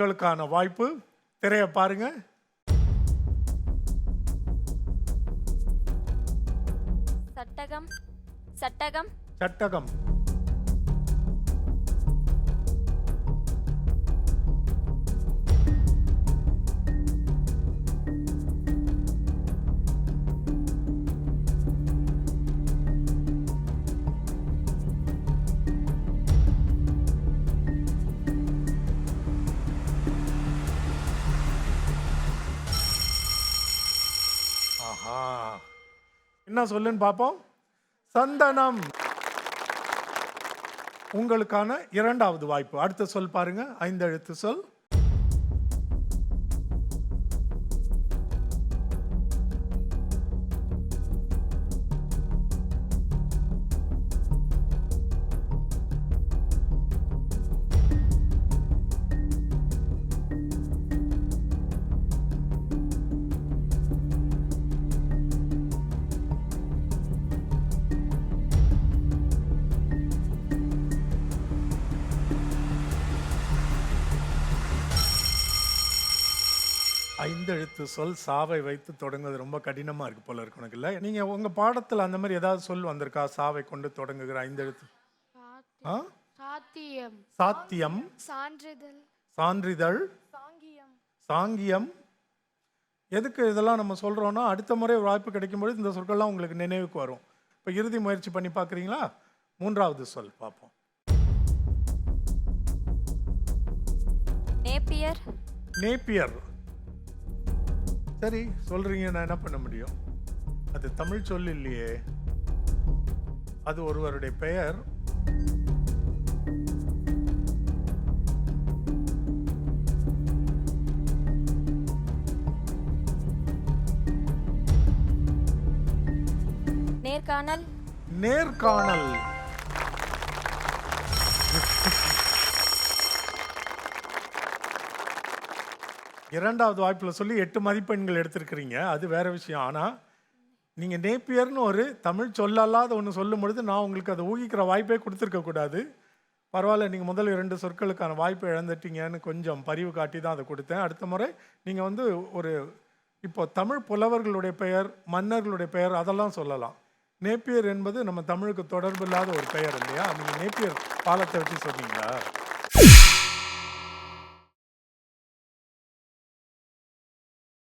உங்களுக்கான வாய்ப்பு. திரைய பாருங்க. சட்டகம் சட்டகம். சட்டகம். ஆஹா. என்ன சொல்லுன்னு பார்ப்போம். சந்தனம். உங்களுக்கான இரண்டாவது வாய்ப்பு. அடுத்த சொல் பாருங்க. ஐந்து எழுத்து சொல். ஐந்து எழுத்து சொல் சாவை வைத்து தொடங்குவது ரொம்ப கடினமா இருக்கு போல இருக்கு உனக்கு இல்ல? நீங்க உங்க பாடத்துல அந்த மாதிரி ஏதாவது சொல் வந்திருக்கா? சாவை கொண்டு தொடங்குகிற ஐந்து எழுத்து ஆ? சாத்தியம். சாத்தியம். சான்றிதழ். சான்றிதழ். சாங்கியம். சாங்கியம். எதுக்கு இதெல்லாம் நம்ம சொல்றோம்னா அடுத்த முறை வாய்ப்பு கிடைக்கும்போது இந்த சொற்கள்லாம் உங்களுக்கு நினைவுக்கு வரும். இப்போ இறுதி முயற்சி பண்ணி பார்க்குறீங்களா மூன்றாவது சொல் பார்ப்போம் நேப்பியர். நேப்பியர். சரி சொல்றீங்க நான் என்ன பண்ண முடியும்? அது தமிழ் சொல் இல்லையே. அது ஒருவருடைய பெயர். நேர்காணல். நேர்காணல். இரண்டாவது வாய்ப்பில் சொல்லி எட்டு மதிப்பெண்கள் எடுத்திருக்கிறீங்க. அது வேற விஷயம். ஆனால் நீங்கள் நேப்பியர்னு ஒரு தமிழ் சொல்லல்லாத ஒன்று சொல்லும் பொழுது நான் உங்களுக்கு அதை ஊகிக்கிற வாய்ப்பே கொடுத்துருக்கக்கூடாது பரவாயில்ல நீங்கள் முதல் இரண்டு சொற்களுக்கான வாய்ப்பை இழந்துட்டீங்கன்னு கொஞ்சம் பரிவு காட்டி தான் அதை கொடுத்தேன். அடுத்த முறை நீங்கள் வந்து ஒரு இப்போ தமிழ் புலவர்களுடைய பெயர் மன்னர்களுடைய பெயர் அதெல்லாம் சொல்லலாம். நேப்பியர் என்பது நம்ம தமிழுக்கு தொடர்பு இல்லாத ஒரு பெயர் இல்லையா? நீங்கள் நேப்பியர் பாலத்தை வச்சு சொன்னீங்களா?